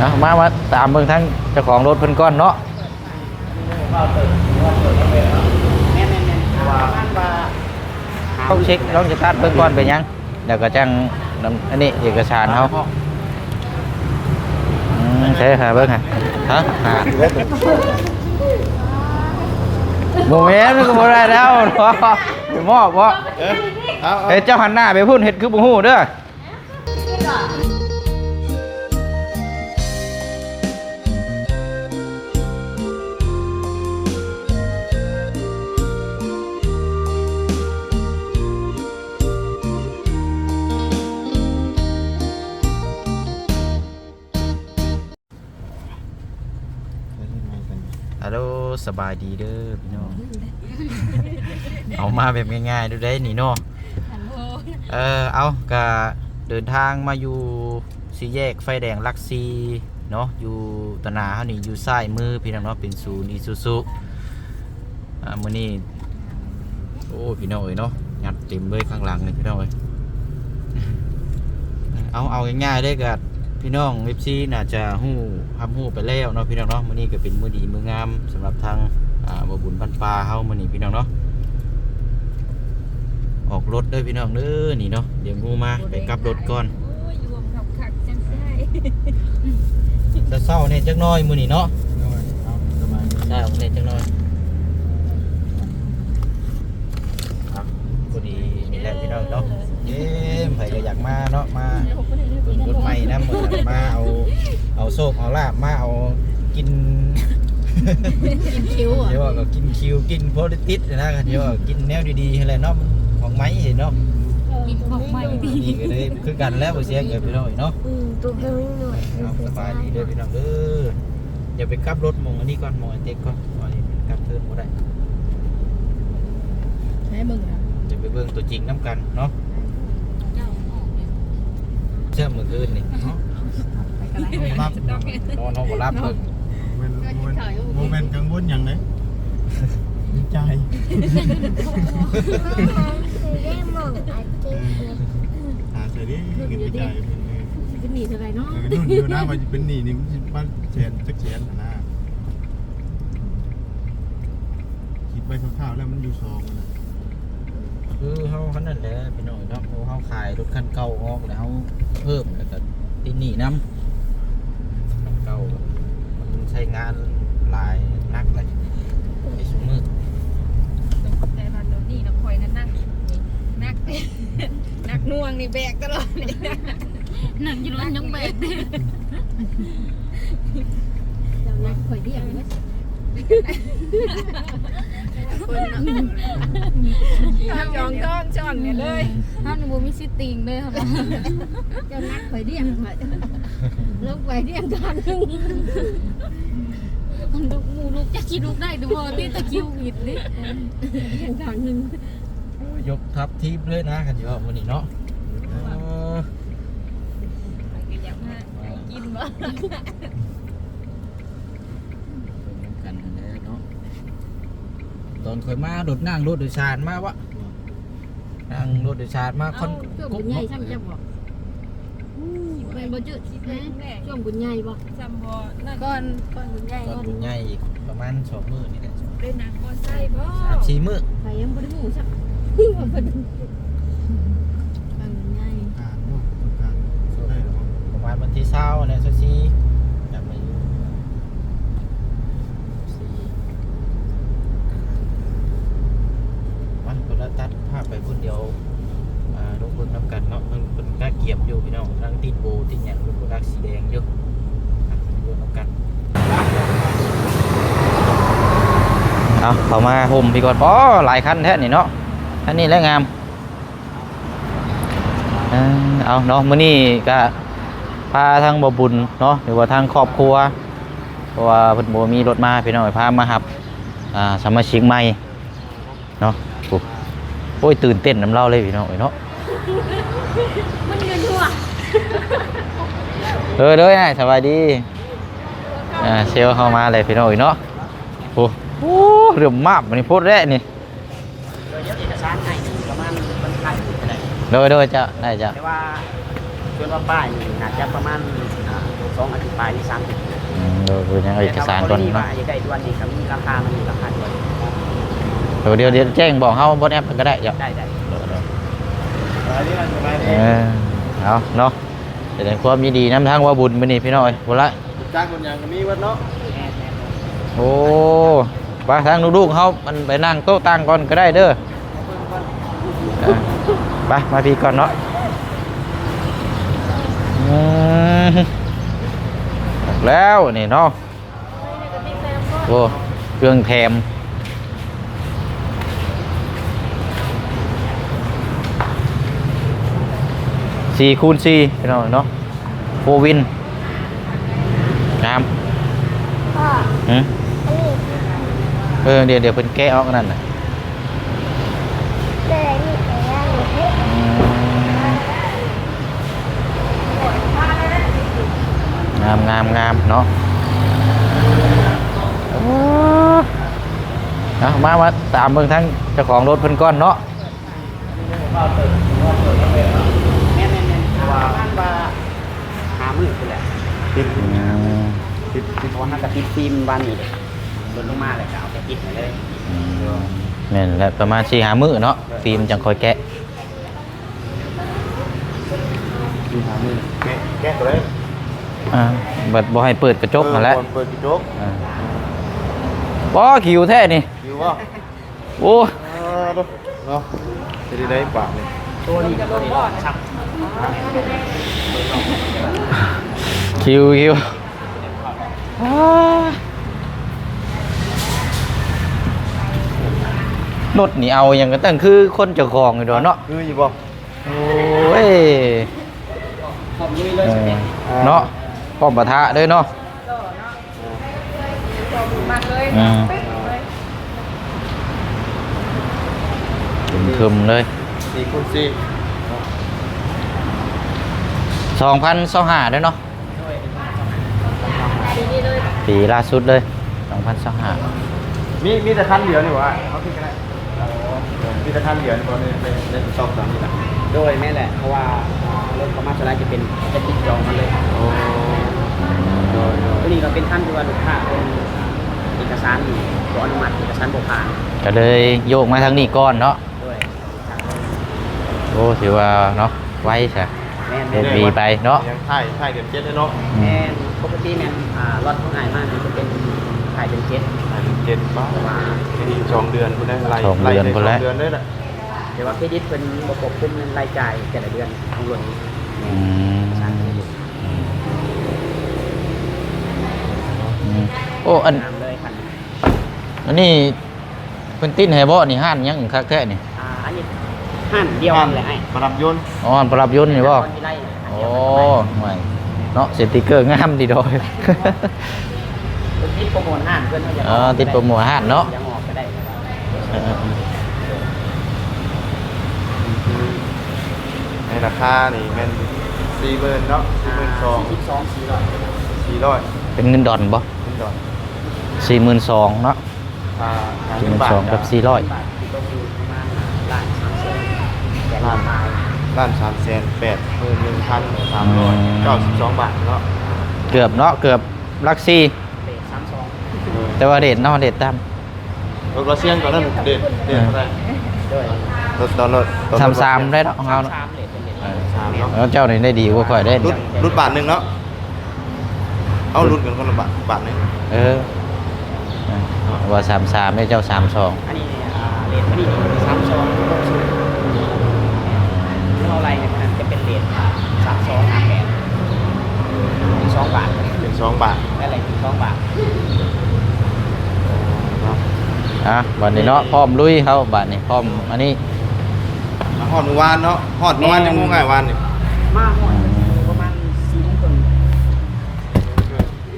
นะมามาตามเบิ่งทั้งเจ้าของรถเพิ่นก่อนเนาะแม่นแม่นแม่นว่าว่าต้องเช็คต้องสตาร์ทเบิ่งก่อนเป็นหยังแล้วก็จังนำอันนี้เอกสารเฮาอืมใช่ค่ะเบิ่งค่ะฮะหาโมเมนต์มันก็บ่ได้แล้วเนาะไปมอบบ่เออเอาเอาเฮ้ยเจ้าหันหน้าไปพูดเฮ็ดคือบ่ฮู้เด้อ สบายดีเด้อพี่น้องเอามาแบบง่ายๆดูได้นี่เนาะเออเอากะเดินทางมาอยู่สี่แยกไฟแดงลักซีเนาะอยู่ตะนาเฮานี่อยู่ซ้ายมือพี่น้องเนาะเป็นศูนย์อีซูซุอ่ามื้อนี้โอ้พี่น้องเอ้ยเนาะยัดเต็มเลยข้างหลังนี่พี่น้องเอ้ยเอาเอาง่ายๆเด้อกะ พี่น้องเอฟซีน่าจะหู้ทำหู้ไปแล้วเนาะพี่น้องเนาะมื้อนี้ก็เป็นมื้อดีมื้องามสำหรับทางอ่าบ่บุญบ้านปลาเฮามื้อนี้พี่น้องเนาะออกรถเด้อพี่น้องเด้อนี่เนาะเดี๋ยวงูมาไปกลับรถก่อนจะเศร้าเนี่ยจักน้อยมื้อนี้เนาะเอาสบายดีเศร้าเนี่ยจักน้อยครับพอดีนี่แหละพี่น้องเนาะ เย้มไผก็อยากมาเนาะมาเบิ่งรถใหม่นะเหมือนมาเอาเอาโซกเอาลาบมาเอากินกินคิ้วอะเดี๋ยวว่าก็กินคิวกินโพลิติสนะเดี๋ยวว่ากินแนวดีๆอะไรเนาะของไม้เห็นเนาะกินของใหม่ดีนี่ก็เลยคือกันแล้วบ่เสียเงินไปหน่อยเนาะอืมตัวแค่นี้หน่อยเอาสบายดีเด้อพี่น้องเด้อเดี๋ยวไปกลับรถหมองอันนี้ก่อนหมองอันเต็กก่อนว่านี่มันกลับเทินบ่ได้ให้มึงอะเดี๋ยวไปเบิ่งตัวจริงน้ำกันเนาะ เจ้าออกเนี่ย เชื่อมื้อคืนนี่เนาะไปกันไรรับนอนเฮาบ่รับเบิ่งโมเมนต์โมเมนต์โมเมนต์กังวลอย่างไรดีใจได้มองอาทิตย์หาเสร็จดิเงินดีใจเป็นเออเป็นหนีเท่าไรเนาะเออนุ่นอยู่นะว่าจะเป็นหนี้นี่มันสิบ้านแสนจักแสนน่ะนะคิดไปคร่าวๆแล้วมันอยู่สองนะ คือเฮาคันนั้นแหละพี่น้องเนาะเพราะเฮาขายรถคันเก่าออกแล้วเฮาเพิ่มแล้วก็ติดหนี้นํคันเก่ามันใช้งานหลายนักเลยไอ้ซุมือแต่ตอนโดนนี่เราคอยนั่นนั่งนักนักน่วงนี่แบกตลอดเลยนั่งอยู่รถยังแบกเรานักคอยเรียก ไหมจองต้องจอนเนี่ยเลยท่านบูมีสิติงเลยครับเจ้านักคอยเรียกคอยลงไปเรียงกตอนนึงมันลูกมูลูกจะคิดลูกได้ดูว่ที่ตะคิวผิดนี่เรียงกตอนนึงยกทับทีบเลยนะกันอยู่ว่าวันนี้เนาะเออกินบ่ เป็นกันนั่นแหละเนาะต อนเคยมาโดดนั่งรถโดยสารมาวะนั่งรถโดยสารมาคเอานช่วงบุญใหญ่ช่างจะบอกเป็นบ่จืดช่วงบุญใหญ่บ่จำบ่นั่นก่อนก่อนบุญใหญ่ตอนบุญใหญ่อีกประมาณสองมื้อนี่แหละได้นักบ่ใส่บ่สามสี่มื้อไปยังบ่ได้หมูสักก่อนบุญใหญ่อ่านเนาะต้องการได้หรอประมาณวันที่เช้าเนี่ยสักสี่จำไม่อยู่สี่วันคนละ ตัดภาพไปพุ่นเดียวมาลงเบิ่งนำกันเนาะมันเป็นกล้าเกียบอยู่พี่น้องนั่งติดโบติดหยังเป็นโบดักสีแดงอยู่อะเบิ่งนำกันเอาเข้ามาห่มพี่ก่อนอ๋อหลายคันแท้นี่เนาะคันนี้และงามเอาเนาะมื้อนี้ก็พาทางบ่บุญเนาะหรือว่าทางครอบครัวเพราะว่าเพิ่นบ่มีรถมาพี่น้องพามารับอ่าสมาชิกใหม่เนาะ โอ้โอ้ยตื่นเต้นน้ำเล่าเลยพี่น้องเอ้ยเนาะมันเงินทั่วเออเด้อสวัสดีอ่าเซลลเข้ามาเลยพี่น้องเอ้ยเนาะโอ้โหเรื่องมากมันนี่โพดแร่นี่โดยเอกสารให้ประมาณมันไทยไปได้โดยโดยจะได้จะแต่ว่าส่วนว่าป้ายนี่น่าจะประมาณอ่าสองอาทิตย์ปลายนี่สามอาทิตย์อืมเดี๋ยวดูยังเอกสารก่อนเนาะเนาะอยากได้ด่วนนี่ครับมีราคามันมีราคาด่วน เดี๋ยวเดี๋ยวเดี๋ยวแจ้งบอกเฮาบนแอปก็ได้จ้ะได้ได้เออเอาเนาะแสดงความยินดีนำทางว่าบุญมื้อนี้พี่น้อยพุ่นละจ้างคนยังก็มีวัดเนาะแม่แม่โอ้ไปทางลูกๆเฮามันไปนั่งโต๊ะตั้งก่อนก็ได้เด้อเออไปมาพี่ก่อนเนาะอืมแล้วนี่เนาะโอ้เครื่องแถม สี่คูณสี่พี่น้องเนาะโฟวินงามพ่อหืมอันนี้เออเดี๋ยวเดี๋ยวเพิ่นแกะออกนั่นน่ะเรื่องนี้แต่ย่าหนูให้อืมงามงามงามเนาะเอามามาตามเบิ่งทั้งเจ้าของรถเพิ่นก่อนเนาะ แม่แม่แม่ว่าบ้านว่าหามือคือแหละ ติดอืมติดติดเพราะว่าถ้ากระติดฟิล์มบ้านนี้เลยลดลงมาเลยก็เอาไปติดมาเลยแม่นแหละประมาณ4-5มื้อเนาะฟิล์มจังคอยแกะติดหามือแกะแกะตัวเลยอ่าบัดบ่ให้เปิดกระจกนั่นแหละเออเปิดกระจกอ่าบ่คิวแท้นี่อยู่ว่าโอ้เออดูเนาะจะได้ได้ปากเลยตัวนี้กับตัวนี้ชับ คิวคิวรถนี่เอาอย่างก็ตั้งคือคนเจ้าของอยู่ดอกเนาะคืออยู่บ่โอ้ยผมลุยเลยเอใช่ไหมอเนาะป้อมปะทะเด้วยเนาะมากเลยอืมคึมๆเลยสี่คูณสี่สองพันสองห้าด้วยเนาะดีนี่เลย ปีล่าสุดเลยสองพันสองห้ามีมีแต่คันเดียวนี่หว่าเขาคิดกันได้มีแต่คันเดียวนี่บ่ในในในซอกสามนี่แหละโดยแม่แหละ เพราะว่ารถประมาณสลายจะเป็นจะติดจองมาเลยโอ้โดยโดยตัวนี้ก็เป็นขั้นที่ว่าลูกค้าเป็นเอกสารอยู่ขออนุมัติเอกสารบ่ผ่านก็เลยโยกมาทางนี้ก่อนเนาะด้วยโอ้ถือว่าเนาะไว้ใช่แม่นเด็ดดีไปเนาะยังถ่ายถ่ายเดือนเจ็ดเลยเนาะแม่น ปกติแม่นอ่ารถของง่ายมากนี่จะเป็นถ่ายเป็นเจ็ดถ่ายเดือนเจ็ดป้าแต่ว่าทีสองเดือนคุณได้ไล่สองเดือนไล่พุ่นแล้วสองเดือนได้แหละแต่ว่าเครดิตเป็นระบบเป็นรายจ่ายแต่ละเดือนของรถนี้อืมสร้างเครดิตอืมโอ้อันตามเลยคันอันนี้เพิ่นติดให้บ่นี่ห้านหยังคักแท้นี่อ่าอันนี้ห้านเดียวกันเลยไอ้มารับยนต์อ๋ออันประดับยนต์นี่บ่คนที่ไล่เนี่ยอันโอ้เดียวกันเลยไม่ เนาะสติกเกอร์งามดีดอยเป็นติดโปรโมทห้านเพื่อนเขาจะอ๋อติดโปรโมทห้านเนาะยังออกก็ได้เออในราคานี่แมันสี่หมื่นเนาะสี่หมื่นสองสิบสองสี่ร้อยสี่ร้อยเป็นเงินดอนบ่ขึ้นดอก42,000เนาะอ่าหาสี่หเงิมื่นนบาทสองกับสี่ร้อยบาทที่ก็คือประมาณล้านสามแสนแต่ละลาย ล้านสามแสนแปดหมื่นหนึ่งพันสามร้อยเก้าสิบสองบาทเนาะเกือบเนาะเกือบลักซี่เลทสามสองเออแต่ว่าเดทเนาะเดทตามรถรัสเซียนก่อนนั่นเด็ดเด็ดเท่าไหร่ด้วยรถตอนรถตอนรถสามสามได้เนาะของเราเนาะสามเลทเป็นเลทเออสามเนาะแล้วเจ้านี่ได้ดีกว่าข่อยได้รุดรุดบาทหนึ่งเนาะเอารุดกันคนละบาทบาทหนึงเออว่าสามสามได้เจ้าสามสองอันนี้อ่าเลทอันนี้สามสองหกสิบเท่าไรเนี่ยมันจะ เป็นเลทสามสองห้าแปดถึงสองบาทเป็นสองบาทได้อะไรถึงสองบาทเนาะอะบัดนี้เนาะพร้อมลุยเขาบัดนี้พร้อมอันนี้มาหอดเมื่อวานเนาะหอดเมื่อวานยังงงง่ายวานนี่มากหน่อยประมาณสี่โมงครึ่ง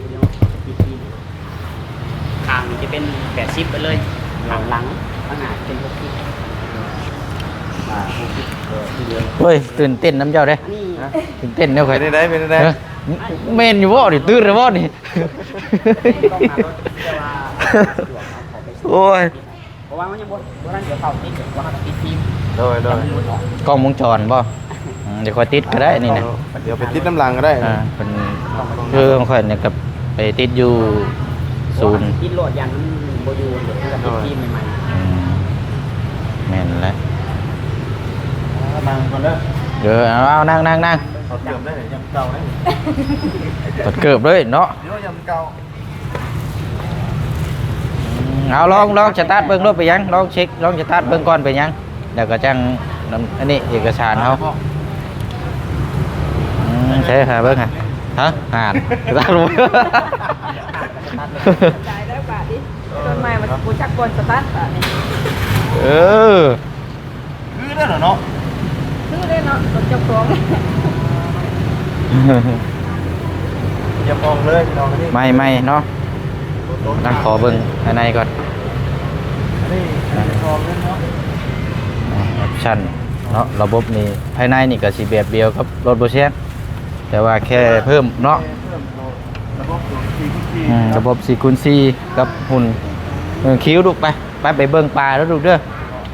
เดี๋ยวปิดทีทางนี้จะเป็นแปดสิบไปเลยทางหลังข้างหน้าเป็นหกสิบอ่าหกสิบ เออที่เดือนเฮ้ยตื่นเต้นน้ำเจ้าเด้อันนี้ตื่นเต้นเนี่ยไปข่อยได้ได้ไปได้ได้เออเมนอยู่บ่นี่ตื่นแล้วบ่นี่ต้องมารถแต่ว่าสะดวกเอาของไปส่งโอ้ยเพราะว่ามันยังบนบนนั้นเดี๋ยวเขาติดเดี๋ยวว่าเขาติดทีมโดยโดยมันหลุดออกกล้องวงจรบ่อืเดี๋ยวคอยติดก็ได้นี่นะเดี๋ยวไปติดน้ำลังก็ได้อ่าเป็นคือของข่อยเนี่ยกับไปติดอยู่ศูนย์กินโหลดยันมันโบอยูเดี๋ยวมันจะติดทีมใหม่อืมแม่นแล้ว นั่งก่อนเด้อเดี๋ยวเอาเอานั่งนั่งนั่งเขาเติมได้ยำเก่าได้กดเกือบเลยเนาะเดี๋ยวยำเก่าเอาลองลองสตาร์ทเบิ้งรถไปยังลองเช็คลองสตาร์ทเบิ้งก่อนไปยังเดี๋ยวก็จังนำอันนี้เอกสารเขาอืมใช่ค่ะเบิ้งค่ะฮะอ่านสตาร์ทรู้จ่ายแล้วบาทดิต้นไม้มันกูจักกวนสตาร์ทอะนี่เออคือได้เหรอเนาะ ซื้อได้เนาะรถเจ้าของอย่ามองเลยพี่น้องอันนี้ไม่ไม่เนาะนั่งขอเบิ้งภายในก่อนอันนี้อย่ามองเลยเนาะออปชั่นเนาะระบบนี้ภายในนี่ก็สิแบบเดียวกับรถโบเชียนแต่ว่าแค่เพิ่มเนาะเพิ่มตัวระบบตัวสี่คูณสี่อืมระบบ4คูณ4กับหุ่นเออคิ้วลูกไปไปไปเบิ่งปลาแล้วลูกเด้อ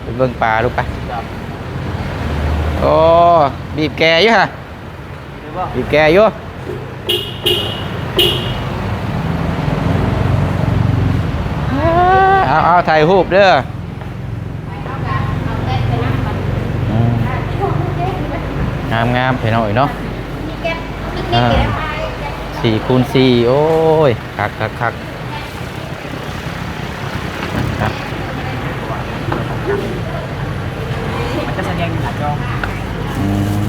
ไปเบิ่งปลาลูกไป โอ้บีบแกอยู่ฮะบีบแกอยู่เอาเอาถ่ายรูปเด้ออืมงามงามไปหน่อยเนาะอ่าสี่คูณสี่โอ้ยคักคักคักครับ มันจะแสดงอยู่หน้าจอ อืม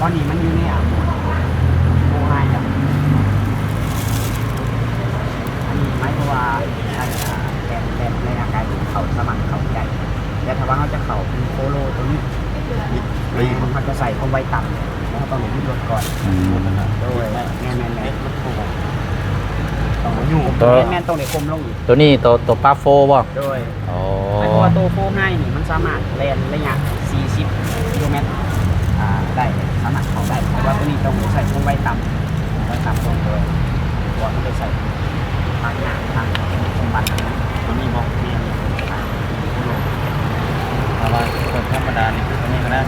ตอนนี้มันอยู่ในอะโมไฮจ้ะอันนี้หมายความว่าอันแดนแดนในร่างกายเขาสมัครเขาใจแต่ถ้าว่าเขาจะเข่าเป็นโคโลตัวนี้มันจะใส่ความไวต่ำแล้วต้องยึดรถก่อนโดยแม่นแม่แม่ต้องมาอยู่ตัวแม่นแม่นต้องในคมลงอีกตัวนี้ตัวตัวปลาโฟบ่โดยโอ้หมายความว่าตัวโฟง่ายนี่มันสามารถแลนระยะ40กิโลเมตรอ่าได้ สามารถเขาได้แต่ว่าตัวนี้ต้องใส่ความไวต่ำไวต่ำตรงเลยก่อนมันไปใส่ทางหน้าทางสมบัติตัวนี้บอกมียนทางโคโลเอาว่าคนธรรมดานี่คือตัวนี้ก็ได้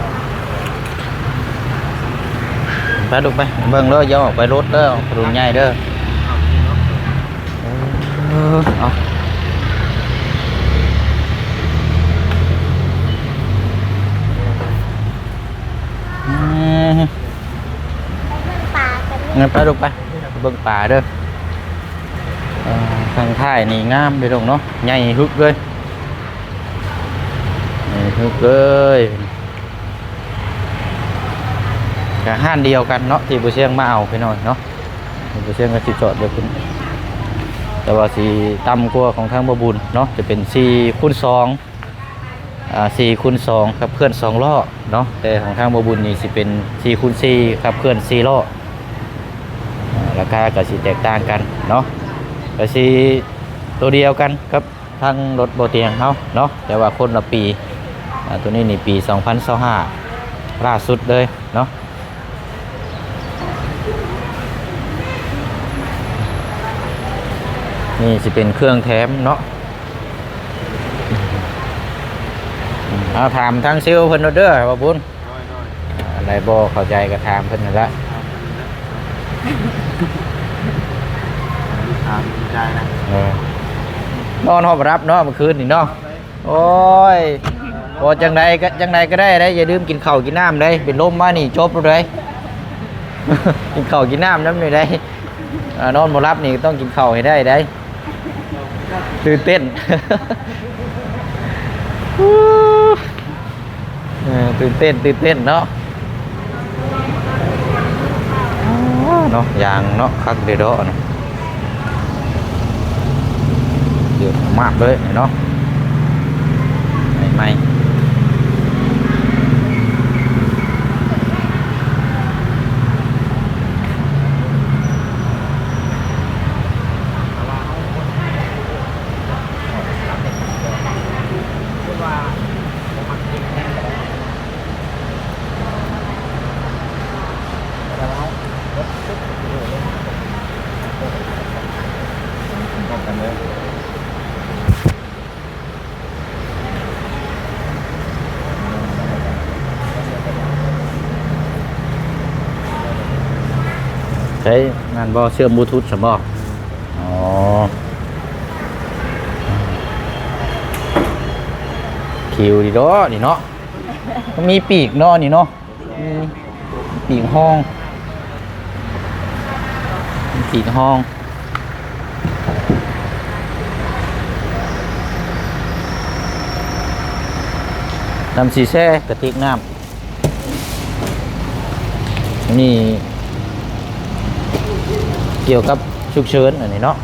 ไปลูไปเบิ่งเลยอย่อไปรถเด้อออกไปรุ่นใหญ่เด้อเออเอาอืม ป่ากัน งั้นไปลูกไปไปเบิ่งป่าเด้อทางท้ายนี่งามเด้อลูกเนาะใหญ่ฮึกเลยใหญ่ฮึกเลยกะห้านเดียวกันเนาะที่บุเชียงมาเอาไปหน่อยเนาะบุเชียงก็สิจอดเดียวกันแต่ว่าสีต่ำกว่าของทางบบุญเนาะจะเป็น4คูณ2อ่า4คูณ2ครับเพื่อน2ล้อเนาะแต่ของทางบบุญนี่สิเป็น4คูณ4ครับเพื่อน4ล้อ ราคาก็สิแตกต่างกันเนาะก็สิตัวเดียวกันกับทางรถโบเตียงเขาเนาะแต่ว่าคนละปีอ่าตัวนี้นี่ปี 2025ล่าสุดเลยเนาะนี่สิเป็นเครื่องแถมเนาะอืมเอาถามทางซิลเพิ่นเด้อว่าบุญอ่าอะไรบ่เข้าใจก็ถามเพิ่นนั่นละ ถามดีใจนะเออนอนหอบรับเนาะเมื่อคืนนี่เนาะโอ้ยโอ้จังใดก็จังใดก็ได้ได้อย่าลืมกินข้าวกินน้ำได้เป็นลมมานี่จบเลย กินข้าวกินน้ำน้ำนี่ได้อ่านอนบ่รับนี่ต้องกินข้าวให้ได้ได้ตื่นเต้นตื่นเต้นตื่นเต้นเนาะเนาะยางเนาะคักเดอดอเนาะ เดือดมากเลยเนาะานบ่เชื่อมบลูทูธสมบ่อ๋อคิวดีเนาะนี่เนาะมีปีกเนาะนี่เนาะปีกห้อง ปีกห้องน้ำสีแช่กระติกน้ำนี่ กี่ยวกับฉุกเฉินอันนี้เนาะ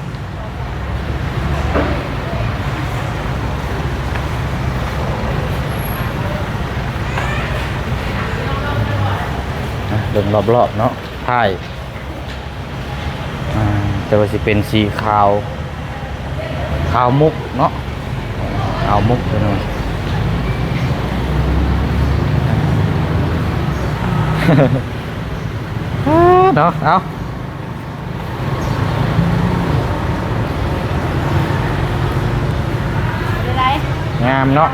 เดินรอบๆเนาะท้ายอ่าแต่ว่าสิเป็นสีขาว ขาวมุกเนาะขาวมุกไปหน่อยเนาะเอา ได้ งามเนาะ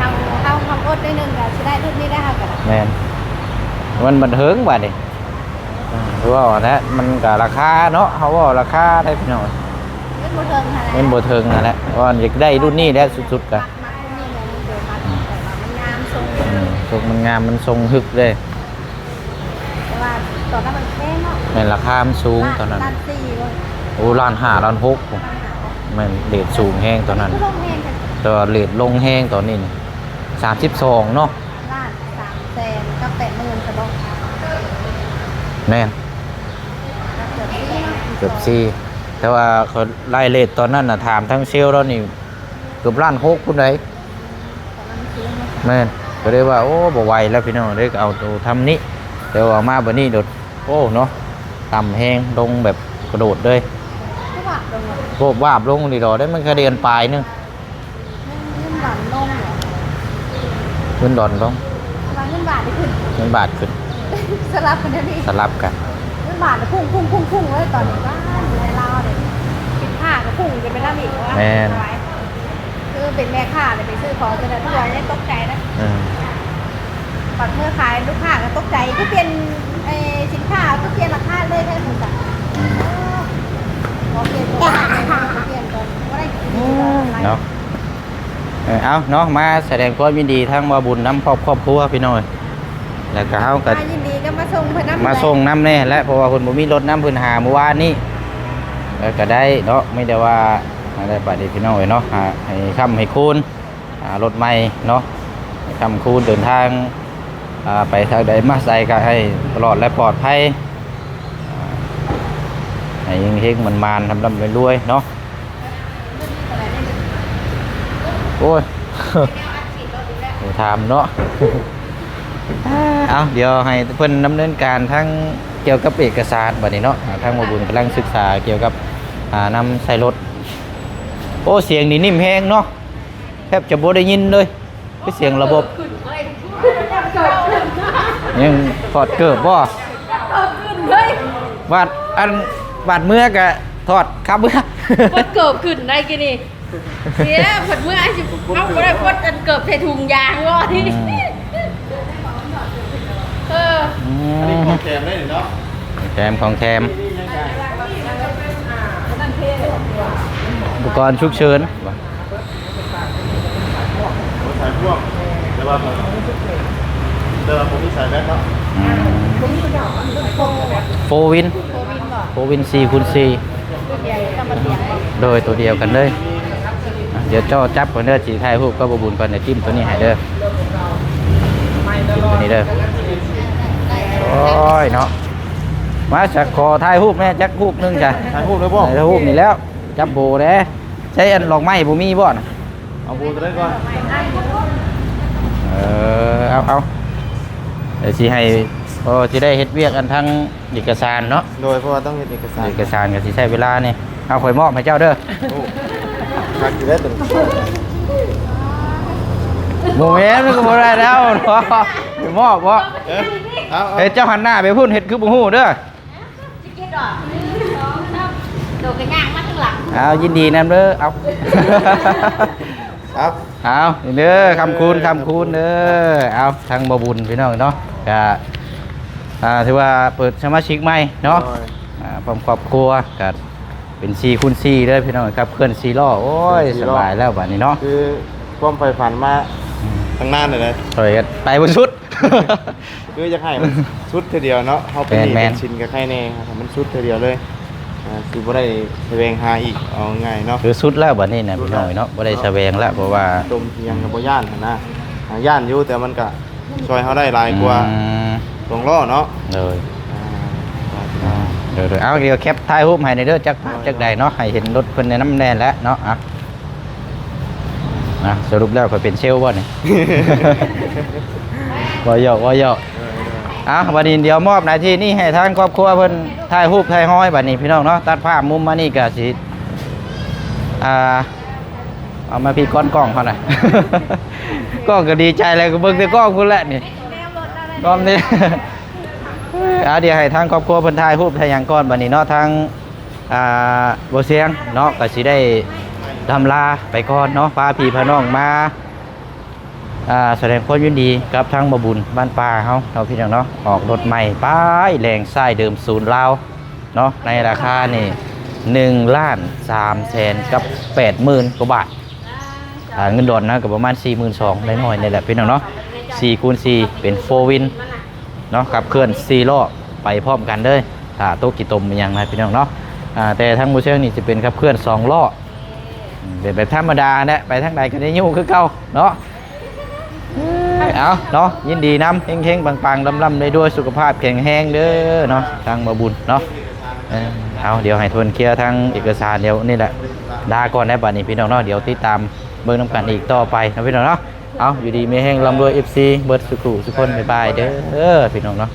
ทางเข้าคำอดได้หนึ่งก็จะได้รุ่นนี้ได้ค่ะกันแมนมันบันเทิงบ่าดิหรือว่านะมันกับราคาเนาะเขาว่าราคาได้พี่น้อยเล่นโมเทิงค่ะเป็นบ่เทิงนั่นแหละว่าอยากได้รุ่นนี้แล้วสุดๆกันมักรุ่นนี้เลยเดี๋ยวมักแต่ว่ามันงามทรงอืมทรงมันงามมันทรงฮึกเลยแต่ว่าตอนนั้นมันแพงเนาะแม่นราคามันสูงตอนนั้นด้านสี่เลยโอ้ล้านห้าล้านหกแม่ นเรทสูงแห้งตอนนั้นคือลงแพงกันแต่ว่าเรทลงแห้งตอนนี้สามสิบสองเนาะล้านสามแสนก็แปดหมื่นกระบอกแม่นเกือบสี่เกือบสี่แต่ว่าเขาไล่เลทตอนนั้นนะถามทั้งเซลล์แล้วนี่เกือบล้านหกคุณไดตอนนั้นซื้อมาแม่นก็เลยว่าโอ้บ่ไหวแล้วพี่น้องเลยก็เอาตัวทำนี้แต่ว่ามาบัดนี้โดดโอ้เนาะต่ำแห้งลงแบบกระโดดเลย โบวาบลงดีดอกได้มันแค่เดือนปลายนึงเงินบาทลงเหรอเงินดอนลงประมาณเงินบาทได้ขึ้นเงินบาทขึ้นสลับกันได้นี่สลับกันเงินบาทพุ่งพุ่งพุ่งพุ่งเลยตอนนี้บ้านอยู่ในลาวเนี่ยสิบห้าก็พุ่งจะไปได้อีกว่าแม่นคือเป็นแม่ค้าเลยไปซื้อของจะได้ทุกวันเนี่ยตกใจนะอืมปัดเมื่อขายลูกค้าก็ตกใจก็เปลี่ยนเอ่อสินค้าก็เปลี่ยนราคาเลยแค่หมื่นบาทพอ เปลี่ยนราคาก็เปลี่ยนก่อนว่าได้กี่เนาะเออเอาเนาะมาแสดงความยินดีทั้งมาบุญน้ำครอบครอบครัวพี่น้อยแล้วก็เฮาก็มายินดีก็มาส่งเพื่อนน้ำมาส่งน้ำแน่และเพราะว่าคนบ่มีรถน้ำเพื้นหาเมื่อวานนี้แล้วก็ได้เนาะไม่ได้ว่าอะไรบาดนี้พี่น้อยเนาะหาให้ค่ำให้คูณอ่ารถใหม่เนาะให้ค่ำคูณเดินทางอ่าไปทางใดมาใส่ก็ให้ตลอดและปลอดภัยอ่า ให้เฮงๆมันมานๆทำดำรวยๆเนาะโอ้ยโอ้ถามเนาะเอาเดี๋ยวให้เพิ่นดำเนินการทั้งเกี่ยวกับเอกสารบัดนี้เนาะอ่าทางหมบุญกำลังศึกษาเกี่ยวกับอ่านำใส่รถ โอ้เสียงนี่นิ่มแฮงเนาะแทบจะบ่ได้ยินเลยคือเสียงระบบยังถอดเกิบบ่บาดอัน บาดเมื่อกะถอดครับเมื่อ พดเกิบขึ้นได้กี่นี่เสียผดเมื่อไอ้สิเอาบ่ได้พดอันเกิบใส่ถุงยางว่าที่เอออันนี้ของแถมได้เนาะแถมของแถมอุปกรณ์ฉุกเฉินสายพวงแต่ว่าเดิมผมมีสายแบตเนาะโฟวิน โฟ วิน4คูณ4โดยตัวเดียวกันเลยอะเดี๋ยวเจ้าจับก่อนเด้อสีไทยรูปก็บบุญก่อนเดี๋ยวจิ้มตัวนี้ให้เด้อจิ้มตัวนี้เด้อโอ้ยเนาะมาจักขอถ่ายรูปแม่จักรูปหนึงจ้ะถ่ายรูปได้บ่ถ่ายรูปนี่แล้วจับโบเด้ใช้อันดอกไม้บ่มีบ่น่ะเอาบูตัวได้ก่อนเออเอาเอาเดี๋ยวสิให้ พอสิได้เฮ็ดเวียกอันทั้งเอกสารเนาะโดยเพราะว่าต้องเห็นเอกสารเอกสารก็สิใช้เวลานี่เอาข่อยมอบให้เจ้าเด้อโอ้ขาดอยู่ได้ตัวนี้โมเมนต์มันก็บ่ได้แล้วเนาะไปมอบบ่เอ๊ะเอาเอาเฮ้ยเจ้าหันหน้าไปพูดเฮ็ดคือบ่ฮู้เด้อโดดกระย่างมาข้างหลัง เอายินดีนํเด้อเอาเอาเอาเด้อคำคูณคำคูณเด้อเอาทางบ่บุญพี่น้องเนาะก็ อ่าถือว่าเปิดสมาชิกใหม่เนาะอ่าพร้อมครอบครัวก็เป็นซีคูณซีเด้อพี่น้องครับเพื่อนซีล้อโอ้ยสบายแล้วบัดนี้เนาะคือความใฝ่ฝันมาตั้งนานเลยนะถอยกันไปบนชุด คือจะให้มัน ชุดทีเดียวเนาะเขาเป็นหนี่แม่เป็น นชินกับใครแน่ครับมันชุดทีเดียวเลยอ่าคือบ่ได้แสวงหาอีกเอาง่ายเนาะ คือสุดแล้วบัดนี้นะพี่น้องเนาะบ่ได้แสวงแล้วเพราะว่า ดมเพียงกับบ่ย่านหั่นนะอ่าย่านอยู่แต่มันก็ช่วยเขาได้หลายกว่า อืม ลงล้อเนาะเลยอ่าเดี๋ยวๆเอาเดี๋ยวแคปถ่ายรูปให้ในอยเด้อจักภาพจักใดเนาะให้เห็นรถเพิ่นในน้ำแน่แล้วเนาะอะนะสรุปแล้วก็เป็นเชลบ่นี่บ่หยอกบ่หยอกอะบัดนี้เดี๋ยวมอบหน้าที่นี่ให้ทางครอบครัวเพิ่นถ่ายรูปถ่ายห้อยบัดนี้พี่น้องเนาะตัดภาพมุมมานี่ก็สิอ่าเอามาพี่ก้อนกล้องเขาหน่อยกล้องก็ดีใจเลยก็เบิ่งแต่กล้องพุ่นแหละนี่ กล้องนี่อ่าเดี๋ยวให้ทางครอบครัวเพิ่นถ่ายรูปถ่ายหยังก่อนบัดนี้เนาะทางอ่าบ่เสียงเนาะก็สิได้ดำลาไปก่อนเนาะพาพี่พาน้องมาอ่าแสดงความยินดีกับทางบ่บุญบ้านป่าเฮาเนาะพี่น้องเนาะออกรถใหม่ป้ายแรงทรายเดิมศูนย์ลาวเนาะในราคานี่1ล้าน3แสนกับ 80,000กว่าบาทอ่าเงินดอนนะก็ประมาณ42,000น้อยๆนี่แหละพี่น้องเนาะ 4คูณ4เป็น4วินเนาะขับเคลื่อนสี่ล้อไปพร้อมกันเลยถ้าโต๊ะกี่ตมเป็นยังไงพี่น้องเนาะแต่ทั้งมูเชลนี่จะเป็นขับเคลื่อนสองล้อเป็นแบบธรรมดาเนี่ยไปทางใดก็ได้ยุ่งคือเก่าเนาะเอาเนาะยินดีน้ำเฮงๆปังๆลำๆได้ด้วยสุขภาพแข็งแรงเด้อเนาะทางมาบุญเนาะเออเอาเดี๋ยวให้ทวนเคลียร์ทางเอกสารเดี๋ยวนี่แหละลาก่อนได้บัดนี้พี่น้องเนาะเดี๋ยวติดตามเบิ่งน้ำกันอีกต่อไปนะพี่น้องเนาะ เอาอยู่ดีไม่แห้งลำรวย FC เบิร์ดสุขุสุขคนบ๊ายบายเด้อพี่น้องเนาะ